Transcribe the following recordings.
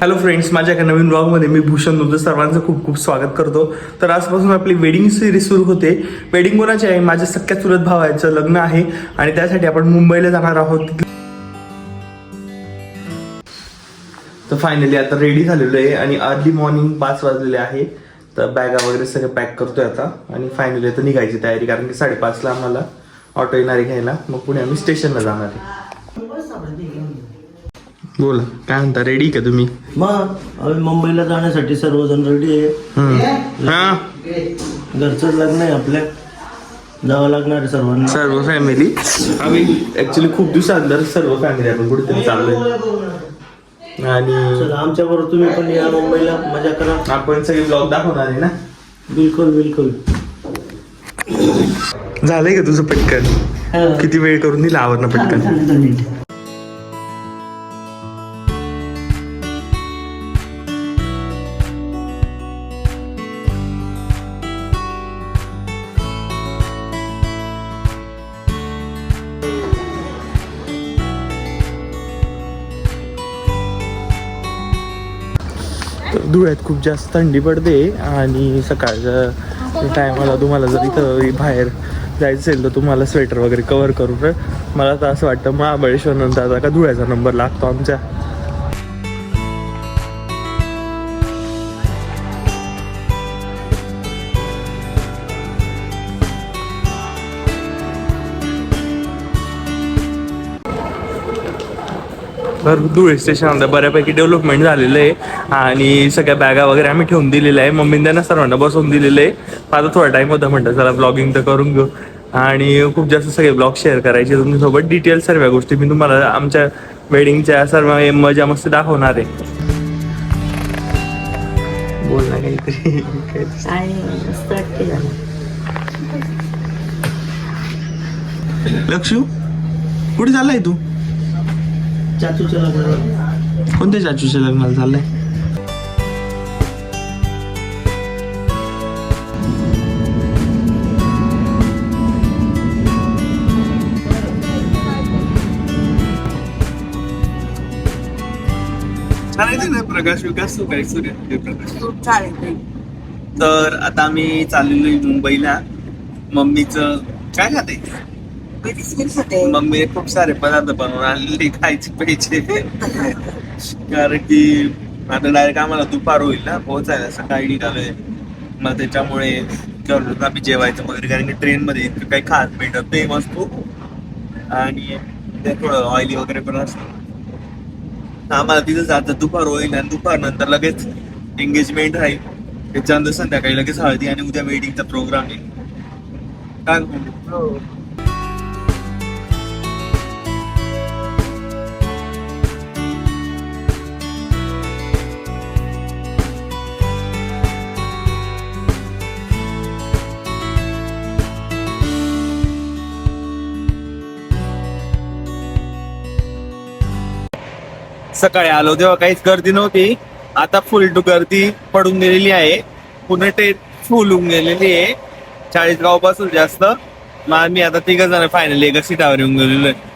Hello friends माझ्या एका नवीन ब्लॉगमध्ये मी भूषण तुमचं सर्वांचं खूप खूप स्वागत करतो. तर आजपासून आपली वेडिंग सिरीज सुरू होते. वेडिंग कोणाची आहे? माझ्या सख्या चुलत भावाचं लग्न आहे आणि त्यासाठी आपण मुंबईला जाणार आहोत. तर फायनली आता रेडी झालेलो आहे आणि अर्ली मॉर्निंग पाच वाजलेले आहे. तर बॅगा वगैरे सगळं पॅक करतोय आता आणि फायनली आता निघायची तयारी कारण की साडेपाचला आम्हाला ऑटो येणार आहे घ्यायला. मग पुढे आम्ही स्टेशनला जाणार आहे. बोला. काय म्हणता? रेडी का तुम्ही? मग आम्ही मुंबईला जाण्यासाठी सर्वजण रेडी आहे. हा. घरचंच लग्न आहे आपल्या. जावं लागणार आहे सर्वांना. सर्व फॅमिली आम्ही ऍक्च्युली खूप दिवसानंतर सर्व फॅमिली आपण कुठेतरी चाललोय. आणि चला आमच्या बरोबर तुम्ही पण या मुंबईला. मजा करा. आपण सगळे ब्लॉग दाखवणार आहे ना? बिलकुल बिलकुल. झालंय का तुझं पटकन? किती वेळ करून दिला आवरणं पटकन? धुळ्यात खूप जास्त थंडी पडते आणि सकाळच्या टायमाला तुम्हाला जर इथं बाहेर जायचं असेल तर तुम्हाला स्वेटर वगैरे कवर करून. मला तर असं वाटतं महाबळेश्वर नंतर आता का धुळ्याचा नंबर लागतो आमच्या तर धुळे स्टेशनमध्ये बऱ्यापैकी डेव्हलपमेंट झालेलं आहे. आणि सगळ्या बॅगा वगैरे आम्ही ठेवून दिलेल्या आहे. मम्मीने त्यांना सर्वांना बसवून दिलेलं आहे. आता थोडा टाइम होता म्हणतात चला ब्लॉगिंग तर करून घेऊ. आणि खूप जास्त सगळे ब्लॉग शेअर करायचे. तुमच्यासोबत डिटेल सर्व गोष्टी मी तुम्हाला आमच्या वेडिंगच्या सर्व मजा मस्ती दाखवणार आहे. बोल ना काहीतरी लक्षू कुठे चाललाय तू? चाचूच्या लग्नाला? कोणत्या चाचूच्या लग्नाला चाललाय? प्रकाश विकास काय प्रकाश. खूप चालेल तर आता आम्ही चाललेलो मुंबईला. मम्मीचं काय खाते? बिस्किट्स होते मम्मी खूप सारे पदार्थ बनवून आणले खायचे पाहिजे कारण की आता डायरेक्ट आम्हाला दुपार होईल ना पोहोचायला. सकाळी निघालोय. मग त्याच्यामुळे आम्ही जेवायचं वगैरे. कारण की ट्रेन मध्ये इतकं काही खास भेटत नाही वस्तू. आणि ते थोडं ऑइली वगैरे पण असतं. आम्हाला तिथं जातं दुपार होईल आणि दुपार नंतर लगेच एंगेजमेंट राहील. त्याच्यानंतर संध्याकाळी लगेच हळदी आणि उद्या वेडिंगचा प्रोग्राम आहे. काय सकाळी आलो तेव्हा काहीच गर्दी नव्हती. आता फुल टू गर्दी पडून गेलेली आहे. पुणे ट्रेन फुल होऊन गेलेली आहे. चाळीसगावपासून जास्त. आम्ही आता तिघ जण फायनली एका सीटावर येऊन गेलेलो आहे.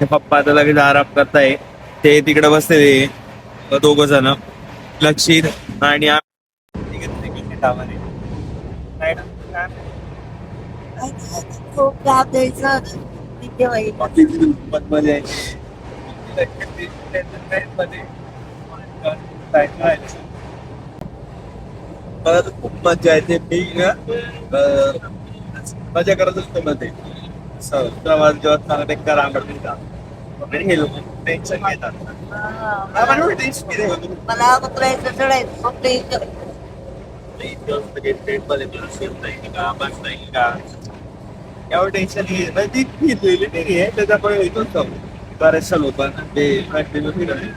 ते पप्पा आता लगेच आराम करताय. ते तिकडे बसलेले. दोघ जण. लक्षित आणि सीटावर? खूप मला तर खूप मजा येते. मी ना मजा करत असतो मध्ये. प्रवास जेव्हा चांगला करा आणि हे लोक टेन्शन घेतात. घेते मला नाही नाही का? एवढं टेन्शन घे म्हणजे ती घेतलेली नाही आहे त्याच्यामुळे येतो बऱ्याचशा लोकांना ते कंटिन्यू फिरवले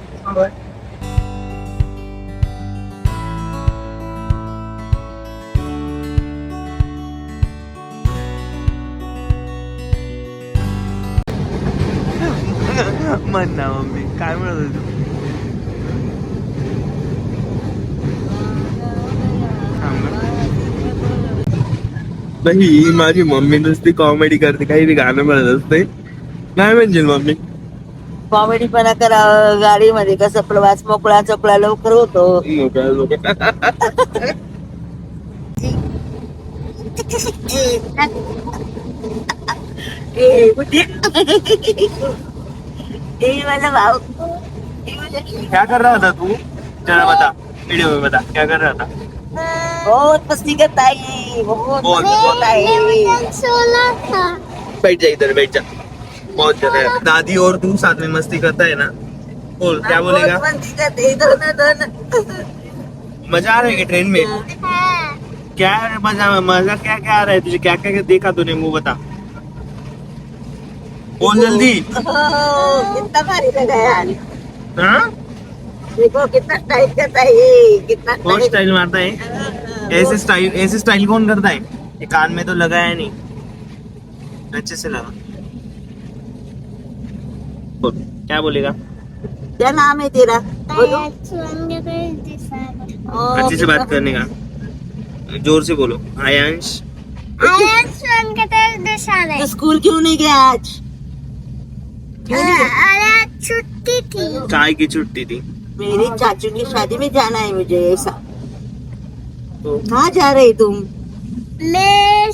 म्हण ना मम्मी काय म्हणत होती. नाही माझी मम्मी नुसती कॉमेडी करते काही बी गाणं म्हणत असते काय म्हणजे मम्मी कॉमेडीपणा करावं गाडीमध्ये कसं प्रवास मोकळा चोकळा लवकर होतो. ए, माझा भाऊ. क्या कर रहा था तू? जरा बता. वीडियो में बता. क्या कर रहा था? बहुत मस्ती करता है बहुत बहुत, मस्ती। करता है बैठ जा इधर बैठ जा बहुत जगह है। दादी और तू साथ में मस्ती करता है ना? बोल क्या बोलेगा? हैं, दोनों मज़ा आ रहा है ट्रेन में? क्या मज़ा मज़ा क्या क्या आ रहा है तुझे? क्या क्या देखा तूने? मुँह बता। बोल जल्दी। कितना भारी लगा यार। हाँ? देखो कितना स्टाइल करता है कितना बहुत स्टाइल मारता है? ऐसे स्टाइल ऐसे स्टाइल कौन करता है? ये कान में तो लगा है नहीं। अच्छे से लगा। क्या बोलेगा? क्या नाम है तेरा? बोलो। अच्छे से बात करने का। ज़ोर से बोलो। आयांश। तो स्कूल क्यों नहीं गया आज? छुट्टी थी। चाय की छुट्टी थी? मेरी चाचू की शादी में जाना है मुझे ऐसा। तो कहाँ जा रहे तुम? ले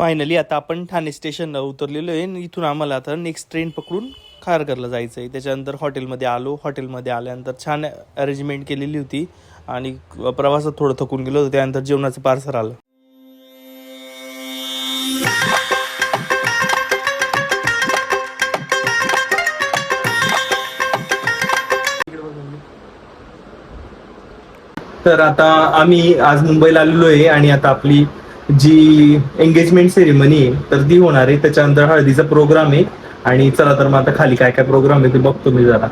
फायनली आता आपण ठाणे स्टेशनला उतरलेलो आहे. इथून आम्हाला आता नेक्स्ट ट्रेन पकडून खारघरला जायचं आहे त्याच्यानंतर हॉटेलमध्ये आलो. हॉटेलमध्ये आल्यानंतर छान अरेंजमेंट केलेली होती. आणि प्रवासात थोडं थकून गेलो होतो. त्यानंतर जेवणाचं पार्सल आलं. तर आता आम्ही आज मुंबईला आलेलो आहे. आणि आता आपली जी एंगेजमेंट सेरेमनी आहे तर ती होणार आहे. त्याच्यानंतर हळदीचा प्रोग्राम आहे. आणि चला तर मग आता खाली काय काय प्रोग्राम आहे ते बघतो मी जरा.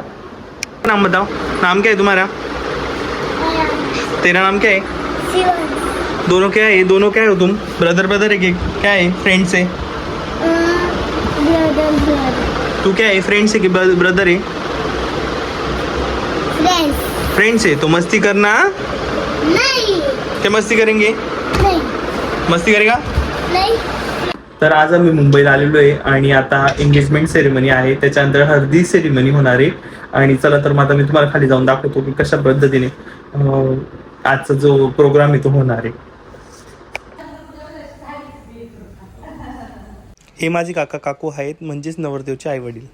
नाम बताओ. नाम क्या है तुम्हारा? तेरा नाम क्या है? दोनों क्या है? दोनों क्या हो तुम? ब्रदर ब्रदर है कि क्या है? फ्रेंड्स है. ब्रदर तू क्या है? फ्रेंड्स है कि ब्रदर है? फ्रेंड्स फ्रेंड्स है. तो मस्ती करना नहीं. क्या मस्ती करेंगे? मस्ती करेगा? नहीं। तर आज आम्ही मुंबईला आलेलो आहे आणि आता एंगेजमेंट सेरेमनी आहे. त्याच्यानंतर हळदी सेरेमनी होणार आहे. आणि चला तर मग आता मी तुम्हाला खाली जाऊन दाखवतो की कशा पद्धतीने आजचा जो प्रोग्राम आहे तो होणार आहे. हे माझे काका काकू आहेत म्हणजेच नवरदेवचे आई वडील.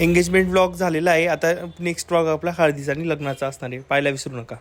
एंगेजमेंट व्लॉग झालेला आहे. आता नेक्स्ट व्लॉग आपला हळदीचा आणि लग्नाचा असणार आहे. पाहायला विसरू नका.